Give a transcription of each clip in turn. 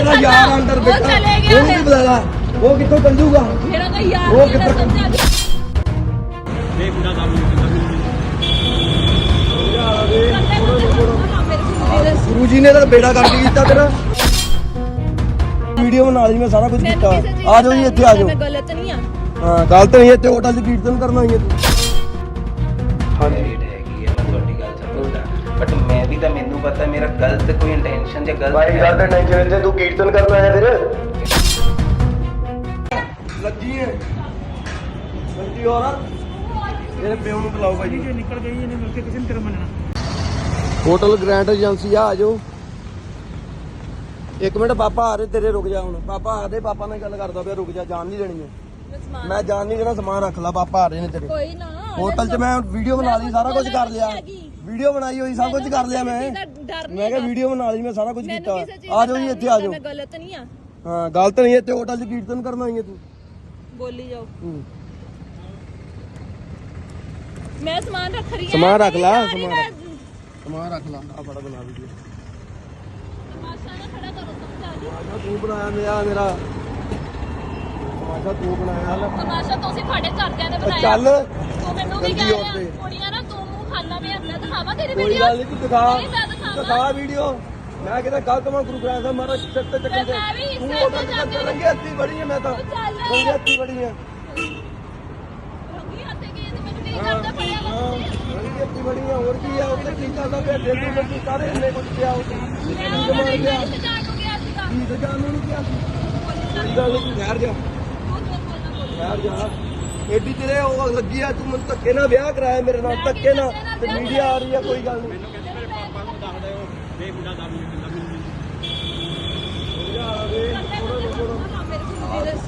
ਤੇਰਾ ਯਾਰ ਅੰਦਰ ਉਹ ਬੈਠਾ ਚਲੇ ਗਿਆ ਉਹਨੂੰ ਹੈ। ਕੀ ਬੁਲਾਇਆ ਉਹ ਕਿੱਥੋਂ ਚੱਲ ਜੂਗਾ ਮੇਰਾ ਤਾਂ ਯਾਰ ਉਹ ਨਹੀਂ ਕਿੱਥੇ- ਸਮਝਿਆ ਗੁਰੂ ਜੀ ਨੇ ਤਾਂ ਬੇੜਾ ਕਰ ਕੀਤਾ ਤੇਰਾ ਵੀਡੀਓ ਬਣਾ ਲਈ ਮੈਂ ਸਾਰਾ ਕੁਝ ਕੀਤਾ ਆ ਜਾਓ ਜੀ ਇੱਥੇ ਆ ਜਾਓ ਮੈਂ ਗਲਤ ਨਹੀਂ ਆ ਹਾਂ ਗਲਤ ਨਹੀਂ ਇੱਥੇ ਹੋਟਲ 'ਚ ਕੀਰਤਨ ਕਰਨਾ ਹੀ ਹੈ ਤੂੰ ਹਾਂਜੀ ਤਾਂ ਮੈਨੂੰ ਪਤਾ ਮੇਰਾ ਗਲਤ ਕੋਈ ਇੰਟੈਂਸ਼ਨ ਜਾਂ ਗਲਤ ਭਾਈ ਗੱਲ ਤਾਂ ਟੈਨਸ਼ਨ ਤੇ ਤੂੰ ਕੀਰਤਨ ਕਰਨ ਆਇਆ ਫਿਰ ਲੱਗੀ ਹੈ ਲੱਗੀ ਔਰਤ ਇਹਦੇ ਪਿਓ ਨੂੰ ਬੁਲਾਓ ਭਾਈ। ਜੀ ਨਿਕਲ ਗਈ ਇਹਨੇ ਮਿਲ ਕੇ ਕਿਸੇ ਨੇ ਤੇਰਾ ਮੰਨਣਾ। ਹੋਟਲ ਗ੍ਰੈਂਡ ਏਜੰਸੀ ਆ ਆ ਜਾਓ। ਇੱਕ ਮਿੰਟ ਪਾਪਾ ਆ ਰਹੇ ਤੇਰੇ ਰੁਕ ਜਾ ਹੁਣ। ਪਾਪਾ ਆ ਦੇ ਪਾਪਾ ਨਾਲ ਗੱਲ ਕਰਦਾ ਪਿਆ ਰੁਕ ਜਾ ਜਾਨ ਨਹੀਂ ਦੇਣੀ ਮੈਂ ਜਾਨ ਨਹੀਂ ਦੇਣਾ ਸਮਾਨ ਰੱਖ ਲਾ ਪਾਪਾ ਆ ਰਹੇ ਨੇ ਤੇਰੇ। ਕੋਈ ਨਾ। ਹੋਟਲ 'ਚ ਮੈਂ ਵੀਡੀਓ ਬਣਾ ਲਈ ਸਾਰਾ ਕੁਝ ਕਰ ਲਿਆ। ਵੀਡੀਓ ਬਣਾਈ ਹੋਈ ਸਭ ਕੁਝ ਕਰ ਲਿਆ ਮੈਂ। ਮੈਂ ਕਿਹਾ ਵੀਡੀਓ ਬਣਾ ਲਈ ਮੈਂ ਸਾਰਾ ਕੁਝ ਕੀਤਾ। ਆ ਜਾਓ ਜੀ ਇੱਥੇ ਆ ਜਾਓ। ਮੈਂ ਗਲਤ ਨਹੀਂ ਆ ਹਾਂ ਗਲਤ ਨਹੀਂ ਇੱਥੇ ਹੋਟਲ 'ਚ ਕੀਰਤਨ ਕਰਨਾ ਹੀ ਹੈ ਤੂੰ। ਬੋਲੀ ਜਾਓ। ਮੈਂ ਸਮਾਨ ਰੱਖ ਰਹੀ ਹਾਂ ਸਮਾਨ ਰੱਖ ਲਾ, ਸਮਾਨ। ਸਮਾਨ ਰੱਖ ਲਾ। ਆ ਫੜਾ ਬਣਾ ਵੀਡੀਓ ਤਮਾਸ਼ਾ ਨਾ ਖੜਾ ਕਰੋ ਸਮਝਾ। ਆਜਾ ਤੂੰ ਬਣਾਇਆ ਮੇਰਾ ਮੇਰਾ। ਆਜਾ ਤੂੰ ਬਣਾਇਆ। ਤਮਾਸ਼ਾ ਤੁਸੀਂ ਤੁਹਾਡੇ ਘਰਦਿਆਂ ਨੇ ਬਣਾਇਆ। ਚੱਲ। ਤੂੰ ਮੈਨੂੰ ਵੀ ਕਹਿ ਰਿਹਾ। ਕੁੜੀਆਂ ਨਾ ਤੂੰ ਮੂੰਹ ਖਾਣਾ ਵੀ ਆਪਣਾ ਦਿਖਾਵਾ ਤੇਰੀ ਕੋਈ ਵੀਡੀਓ ਗੱਲ ਨਹੀਂ ਤੂੰ ਦਿਖਾ। ਦਿਖਾ ਵੀਡੀਓ ਮੈਂ ਕਿਤੇ ਗਲਤ ਮੈਂ ਗੁਰੂ ਗ੍ਰੰਥ ਸਾਹਿਬ ਮਹਾਰਾਜ ਸਿਰ ਤੇ ਚੱਕਣ ਦੇ। ਤੂੰ ਸਿਰ ਉਹਦਾ ਤੇ ਚੱਕ ਕੇ- ਰੰਗੇ ਹੱਥੀ ਬੜੀ ਹੈ ਮੈਂ ਤਾਂ। ਤੂੰ। ਰੰਗੇ ਹੱਥੀ ਬੜੀ ਰੋਗੀ ਹੱਥੇ ਤੇ ਬੜੀ ਹੈ ਹੋਰ ਕੀ ਹੈ ਉਹ ਤੇ ਕੀ ਕਰਦਾ ਪਿਆ? ਦਿਲ ਦੀ ਮਰਜ਼ੀ ਸਾਰੇ ਇੰਨੇ ਕੁਝ ਪਿਆ ਉਹ ਮੈਂ ਉਹਨਾਂ ਦੇ ਇੰਟਰਵਿਊ ਤੇ ਜਾਣ ਨੂੰ ਗਿਆ ਸੀਗਾ। ਕੀ ਤੇ ਜਾਣ ਨੂੰ ਕਿਹਾ ਸੀ? ਕੋਈ ਗੱਲ ਨਹੀਂ ਤੂੰ ਠਹਿਰ ਜਾ। ਤੂੰ ਠਹਿਰ ਜਾ। ਏਡੀ ਤੇਰੇ ਉਹ ਲੱਗੀ ਆ ਤੂੰ ਮੈਨੂੰ ਧੱਕੇ ਨਾਲ ਵਿਆਹ ਕਰਾਇਆ ਮੇਰੇ ਨਾਲ ਧੱਕੇ ਨਾਲ। ਤੇ ਮੀਡੀਆ ਆ ਰਹੀ ਆ ਕੋਈ ਗੱਲ ਨਹੀਂ।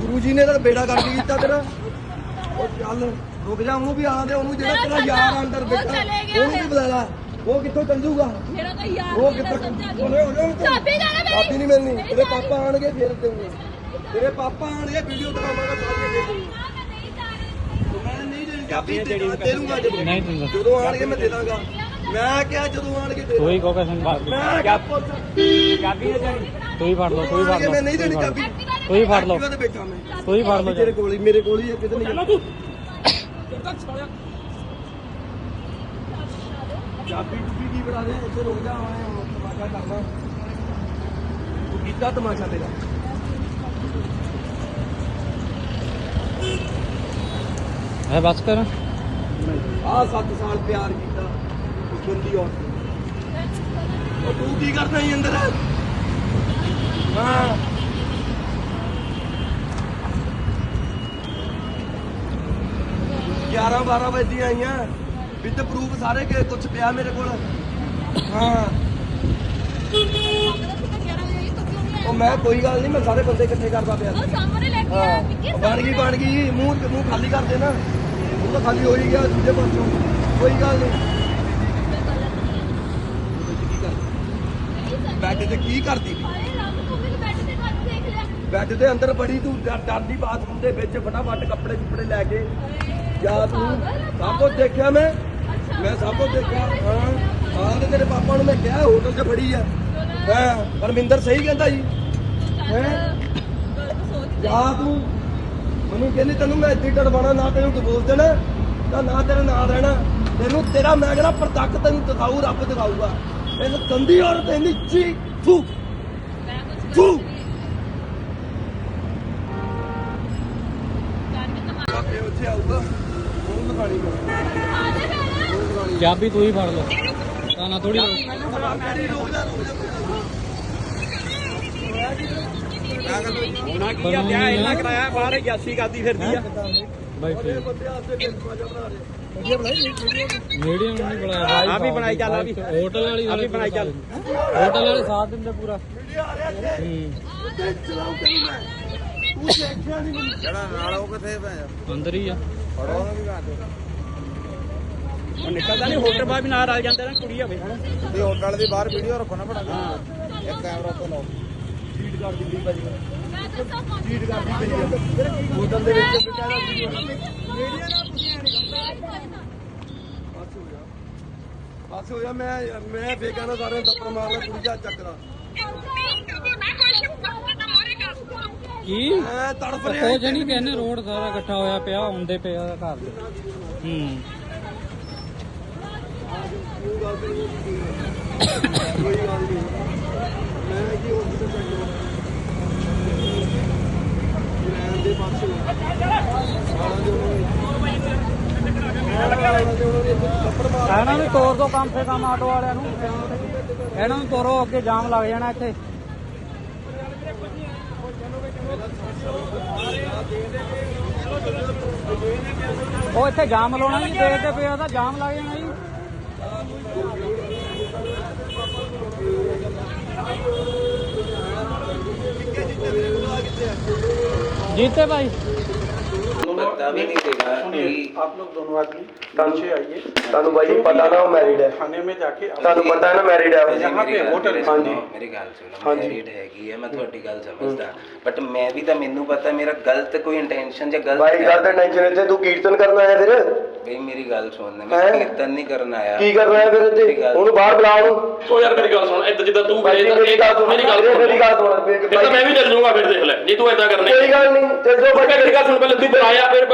ਗੁਰੂ ਜੀ ਨੇ ਤਾਂ ਬੇੜਾ ਕਰ ਕੀਤਾ ਤੇਰਾ। ਉਹ ਚੱਲ ਰੁਕ ਜਾ ਉਹਨੂੰ ਵੀ ਆਣ ਦੇ ਉਹਨੂੰ ਜਿਹੜਾ ਤੇਰਾ ਯਾਰ ਅੰਦਰ ਉਹ ਬੈਠਾ ਉਹਨੂੰ। ਵੀ ਬੁਲਾਇਆ ਉਹ ਕਿੱਥੋਂ ਚੱਲ ਜੂਗਾ ਮੇਰਾ ਤਾਂ ਯਾਰ ਉਹ ਨਹੀਂ ਕਿੱਥੋਂ ਉਹਨੇ ਉਹਨੇ ਚਾਬੀ ਦੇ ਦੇ ਮੇਰੀ। ਚਾਬੀ ਨਹੀਂ ਮਿਲਣੀ। ਮੇਰੀ ਤੇਰੇ। ਪਾਪਾ ਆਣਗੇ ਫਿਰ ਦੇਊਂਗਾ ਤੇਰੇ ਪਾਪਾ ਆਣਗੇ ਵੀਡੀਓ ਦਿਖਾਵਾਂਗਾ ਸਾਹਮਣੇ ਦੇ ਦੂੰਗਾ ਮੈਂ ਨਹੀਂ ਜਾ ਰਹੀ ਮੈਂ ਨਹੀਂ ਦੇਣੀ ਚਾਬੀ ਦੇ ਦੇ ਦੂੰਗਾ ਜਦੋਂ ਨਹੀਂ ਦਿੰਦਾ ਜਦੋਂ ਆਣਗੇ ਮੈਂ ਦੇ ਦਾਂਗਾ ਮੈਂ ਕਿਹਾ ਜਦੋਂ ਆਣਗੇ ਦੇ ਕੋਈ ਕੋ ਕਿਸੇ ਦਾਂਗਾ। ਮੈਂ ਕਿਹਾ ਪੁੱਤ। ਚਾਬੀ ਹੈ ਜਾਨੀ ਤੂੰ ਹੀ ਫੜ ਲਓ ਤੂੰ ਹੀ ਫੜ ਆਣਗੇ ਲਓ ਮੈਂ ਨਹੀਂ ਦੇਣੀ ਚਾਬੀ ਤੂੰ ਹੀ ਫੜ ਲਓ। ਐਕਟਿਵਾ ਤੇ ਬੈਠਾ ਮੈਂ? ਤੂੰ ਹੀ ਫੜ ਲਓ ਤੇਰੇ ਕੋਲ ਹੀ ਮੇਰੇ ਕੋਲ ਹੀ ਹੈ ਕਿਤੇ ਨਹੀਂ। ਜਾਣਾ ਚਾਬੀ ਟੁੱਬੀ ਕੀ ਬਣਾ ਦੇ? ਇੱਥੇ ਰੁਕ ਜਾ ਆਏ ਹੁਣ ਤਮਾਸ਼ਾ ਕਰਨਾ ਤੂੰ ਕੀਤਾ ਤਮਾਸ਼ਾ ਤੇਰਾ। ਹੈ ਬਸ ਕਰ। ਆਹ 7 ਸਾਲ ਪਿਆਰ ਕੀਤਾ ਔਰਤ ਨੂੰ। ਉਹ ਤੂੰ ਕੀ ਕਰਦਾ ਹੀ ਅੰਦਰ? ਹਾਂ। ਗਿਆਰਾਂ 12 ਵਜੇ ਦੀਆਂ ਆਈਆਂ। ਵਿਦ ਪ੍ਰੂਫ ਸਾਰੇ ਕਿ ਕੁਝ ਪਿਆ ਮੇਰੇ ਕੋਲ। ਹਾਂ। ਉਹ ਮੈਂ ਕੋਈ ਗੱਲ ਨਹੀਂ ਮੈਂ ਸਾਰੇ ਬੰਦੇ ਇਕੱਠੇ ਕਰਦਾ ਪਿਆ। ਉਹ ਸਾਹਮਣੇ ਲੈ ਕੇ ਆ ਬਣ ਗਈ ਬਣ ਗਈ। ਮੂੰਹ ਮੂੰਹ ਖਾਲੀ ਕਰ ਦੇ ਨਾ ਤਾਂ ਖਾਲੀ ਹੋ ਹੀ ਗਿਆ ਦੂਜੇ ਪਾਸੋਂ। ਕੋਈ ਗੱਲ ਨਹੀਂ। ਬੈੱਡ ਤੇ ਕੀ ਕਰਦੀ ਸੀ ਬੈੱਡ ਦੇ ਅੰਦਰ ਬੜੀ ਤੂੰ ਡਰ- ਡਰਦੀ ਬਾਥਰੂਮ ਦੇ ਵਿੱਚ ਫਟਾਫਟ ਕੱਪੜੇ ਕੁੱਪੜੇ ਲੈ ਕੇ। ਜਾ ਤੂੰ ਸਭ ਕੁਝ ਦੇਖਿਆ ਮੈਂ? ਮੈਂ ਸਭ ਕੁਝ ਦੇਖਿਆ। ਹਾਂ। ਹਾਂ ਤੇ ਤੇਰੇ ਪਾਪਾ ਨੂੰ ਮੈਂ ਕਿਹਾ ਹੋਟਲ 'ਚ ਫੜੀ ਆ। ਹਾਂ ਪਰਮਿੰਦਰ ਸਹੀ ਕਹਿੰਦਾ ਜੀ। ਹੈਂ? ਜਾ ਤੂੰ ਮੈਨੂੰ ਕਹਿੰਦੀ ਤੈਨੂੰ ਮੈਂ ਇੱਦੀ ਡੜਵਾਣਾ ਨਾ ਤੈਨੂੰ ਡਿਵੋਰਸ ਦੇਣਾ ਤਾਂ ਨਾ ਤੇਰੇ ਨਾਲ ਰਹਿਣਾ ਤੈਨੂੰ ਤੇਰਾ ਮੈਂ ਕਹਿੰਦਾ ਪ੍ਰਤੱਖ ਤੈਨੂੰ ਦਿਖਾਊ ਰੱਬ ਦਿਖਾਊਗਾ ਇਹਨੂੰ ਗੰਦੀ ਔਰਤ ਇੰਨੀ ਚੀ ਫੂ ਫੂ ਉੱਥੇ ਆਊਗਾ ਮੈਂ ਚਾਬੀ ਤੂੰ ਹੀ ਫੜ ਲਓ ਤਾਂ ਨਾ ਥੋੜੀ ਕਿਹੜੀ ਰੋਕ ਜਾ ਰੋਕ ਜਾ ਉਹਨਾਂ ਕੀ ਆ ਵਿਆਹ ਇਹਨਾਂ ਕਰਾਇਆ ਬਾਹਰ ਗਿਆਸੀ ਕਰਦੀ ਫਿਰਦੀ ਆ ਬਾਈ ਉਹਦੇ ਬੰਦੇ ਆਸੇ ਦਿਲ ਸਮਾਜਾ ਬਣਾ ਰਹੇ ਮੀਡੀਅਮ ਨਹੀਂ ਬਣਾਇਆ ਆ। ਵੀ ਬਣਾਈ ਚੱਲ, ਆ ਵੀ। ਹੋਟਲ ਵਾਲੀ ਆ ਵੀ ਬਣਾਈ ਚੱਲ। ਹੋਟਲ ਵਾਲੇ ਸਾਥ ਦਿੰਦੇ ਪੂਰਾ। ਵੀਡੀਓ ਆ ਰਿਹਾ ਇੱਥੇ ਹੂੰ। ਤੇ ਚਲਾਉ ਤੈਨੂੰ ਮੈਂ ਤੂੰ ਦੇਖਿਆ ਨਹੀਂ ਮੈਨੂੰ ਜਿਹੜਾ ਨਾਲ ਉਹ ਕਿੱਥੇ ਪੈ ਅੰਦਰ ਹੀ ਆ ਫੜੋ ਉਹਨੂੰ ਵੀ ਕਰ ਉਹ ਨਿਕਲਦਾ ਨਹੀਂ ਹੋਟਲ ਬਾਹਰ ਵੀ ਨਾਲ ਰਲ ਜਾਂਦੇ ਨਾ ਕੁੜੀ ਹੋਵੇ ਤੇ ਹੋਟਲ ਦੀ ਬਾਹਰ ਵੀਡੀਓ ਰੱਖੋ ਨਾ ਬੜਾ ਹਾਂ। ਇੱਕ ਕੈਮਰਾ ਤੋਂ ਲਾਓ। ਕਰ ਭਾਜੀ। ਮੈਂ ਮੈਂ ਤਾਂ ਸਭ ਮੰਨ ਫੀਡ ਕਰਦੀ ਪਈ ਆ ਹੋਟਲ ਦੇ ਵਿੱਚ ਬਿਠਾਣਾ ਵੀਡੀਓ ਬਸ ਹੋ ਗਿਆ। ਬਸ ਹੋ ਗਿਆ। ਮੈਂ ਮੈਂ ਬੇਗਾਨਾ ਸਾਰਿਆਂ ਨੂੰ ਦੱਪੜ ਮਾਰਦਾ ਕੁੜੀ ਦਾ ਚੱਕਦਾ ਕੀ? ਤੜਫ ਰਿਹਾ। ਕਹਿੰਦੇ ਰੋਡ ਸਾਰਾ ਇਕੱਠਾ ਹੋਇਆ ਪਿਆ ਹੁੰਦੇ ਪਿਆ ਘਰ ਦੇ। ਹੂੰ। ਕੋਈ ਗੱਲ ਨਹੀਂ ਇਹਨਾਂ ਨੂੰ ਤੋਰ ਦੋ ਕੰਮ ਸੇ ਕੰਮ ਆਟੋ ਵਾਲਿਆਂ ਨੂੰ। ਇਹਨਾਂ ਨੂੰ ਤੋਰੋ, ਅੱਗੇ ਜਾਮ ਲੱਗ ਜਾਣਾ ਇੱਥੇ। ਉਹ ਇੱਥੇ ਜਾਮ ਲਾਉਣਾ ਜੀ ਦੇਖਦੇ ਪਏ ਉਹਦਾ ਜਾਮ ਲੱਗ ਜਾਣਾ ਜੀ। ਜੀਤੇ ਭਾਈ। ਉਹਨੂੰ ਪਤਾ ਵੀ ਨਹੀਂ ਸੀਗਾ ਕਿ आप लोग दोनों आदमी नीचे आइए ਤੁਹਾਨੂੰ ਬਾਈ ਪਤਾ ਨਾ ਉਹ ਮੈਰਿਡ ਹੈ थाने में जाके आप- ਤੁਹਾਨੂੰ ਪਤਾ ਹੈ ਨਾ ਮੈਰਿਡ ਹੈ ਉਹ। ਭਾਜੀ, ਮੇਰੀ ਗੱਲ- ਹੋਟਲ- ਮੇਰੀ ਹਾਂਜੀ। ਸੁਣੋ, ਮੇਰੀ ਗੱਲ ਸੁਣੋ ਹਾਂਜੀ। ਮੈਰਿਡ ਹੈਗੀ ਹੈ ਮੈਂ ਤੁਹਾਡੀ ਗੱਲ ਸਮਝਦਾ ਬਟ ਮੈਂ ਵੀ ਤਾਂ ਮੈਨੂੰ ਪਤਾ ਮੇਰਾ ਗਲਤ ਕੋਈ ਇੰਟੈਂਸ਼ਨ ਜਾਂ ਗਲਤ ਬਾਈ ਗੱਲ ਤਾਂ ਟੈਨਸ਼ਨ ਇੱਥੇ ਤੂੰ ਕੀਰਤਨ ਕਰਨ ਆਇਆ ਫਿਰ ਬਈ ਮੇਰੀ ਗੱਲ ਸੁਣ ਮੈਂ ਹੈਂ? ਕੀਰਤਨ ਨਹੀਂ ਕਰਨ ਆਇਆ ਕੀ ਕਰਨਾ ਹੈ ਫਿਰ ਇੱਥੇ ਉਹਨੂੰ ਬਾਹਰ ਬੁਲਾ ਉਹਨੂੰ ਉਹ ਯਾਰ ਮੇਰੀ ਗੱਲ ਸੁਣ ਏਦਾਂ ਜਿੱਦਾਂ ਤੂੰ ਬਾਈ ਕਰੇ ਮੇਰੀ ਗੱਲ ਸੁਣ ਮੇਰੀ ਗੱਲ ਸੁਣ ਮੇਰੀ ਗੱਲ ਸੁਣ ਫਿਰ ਫਿਰ ਤਾਂ ਮੈਂ ਵੀ ਚੱਲ ਜਾਊਂਗਾ ਫਿਰ ਦੇਖ ਲੈ ਜੇ ਤੂੰ ਏਦਾਂ ਕਰਨੇ ਕੋਈ ਗੱਲ ਨਹੀਂ ਚੱਲ ਜਾਓ ਮੈਂ ਮੇਰੀ ਗੱਲ ਸੁਣ ਪਹਿਲੇ ਤੂੰ ਬੁਲਾਇਆ ਫਿਰ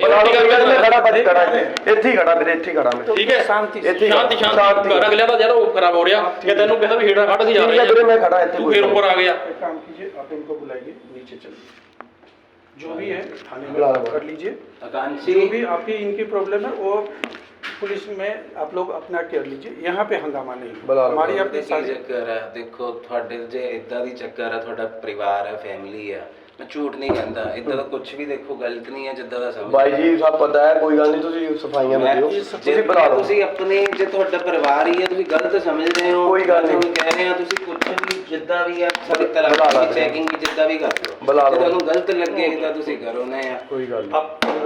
ਬਰਾਬਰ ਇੱਥੇ ਖੜਾ ਭਾਜੀ ਖੜਾ ਇੱਥੇ ਇੱਥੇ ਹੀ ਖੜਾ ਵੀਰੇ ਇੱਥੇ ਹੀ ਖੜਾ ਮੈਂ। ਠੀਕ ਹੈ। ਸ਼ਾਂਤੀ ਇੱਥੇ ਸ਼ਾਂਤੀ ਸ਼ਾਂਤੀ। ਕਰ ਅਗਲਿਆਂ ਦਾ ਜਿਹੜਾ ਉਹ ਖਰਾਬ ਹੋ ਰਿਹਾ ਕਿ ਤੈਨੂੰ ਕਹਿੰਦਾ ਵੀ ਹੇਠਾਂ ਖੜ ਸੀ ਜਾ ਠੀਕ ਹੈ ਵੀਰੇ ਮੈਂ ਖੜਾ ਇੱਥੇ ਤੂੰ ਫਿਰ ਉੱਪਰ ਆ ਗਿਆ। एक काम कीजिए आप इनको बुलाइए नीचे चलिए जो भी है थाने बुला में रहा हूँ। कर लीजिए आकांक्षी जो भी आपकी इनकी प्रॉब्लम है वो पुलिस में आप लोग अपना कर लीजिए यहाँ पे हंगामा नहीं बुला रहा हूँ। हमारी अपनी देखिए साझे ਚੱਕਰ ਹੈ ਦੇਖੋ ਤੁਹਾਡੇ ਜੇ ਇਦਾਂ ਦੀ ਚੱਕਰ ਹੈ ਤੁਹਾਡਾ ਪਰਿਵਾਰ ਹੈ ਫੈਮਿਲੀ ਹੈ। ਮੈਂ ਝੂਠ ਨਹੀਂ ਕਹਿੰਦਾ ਇਦਾਂ ਦਾ ਕੁਝ ਵੀ ਦੇਖੋ ਗਲਤ ਨਹੀਂ ਹੈ ਜਿੱਦਾਂ ਦਾ ਸਮਝ। ਬਾਈ ਜੀ ਸਭ ਪਤਾ ਹੈ ਕੋਈ ਗੱਲ ਨਹੀਂ ਤੁਸੀਂ ਸਫਾਈਆਂ ਮੈਂ- ਦਿਓ ਤੁਸੀਂ ਬੁਲਾ ਲਓ। ਤੁਸੀਂ ਆਪਣੇ ਜੇ ਤੁਹਾਡਾ ਪਰਿਵਾਰ ਹੀ ਹੈ ਤੁਸੀਂ ਗਲਤ ਸਮਝ ਰਹੇ ਹੋ ਕੋਈ ਗੱਲ ਨਹੀਂ। ਕਹਿ ਰਿਹਾ ਤੁਸੀਂ ਕੁਝ ਵੀ ਜਿੱਦਾਂ ਵੀ ਹੈ ਸਾਡੀ ਤਲਾਕ ਦੀ ਚੈਕਿੰਗ ਜਿੱਦਾਂ ਵੀ ਕਰ ਲਓ। ਜੇ। ਤੁਹਾਨੂੰ ਗਲਤ ਲੱਗੇ ਤਾਂ ਤੁਸੀਂ ਕਰੋ ਨਾ ਯਾਰ ਕੋਈ ਗੱਲ ਨਹੀਂ।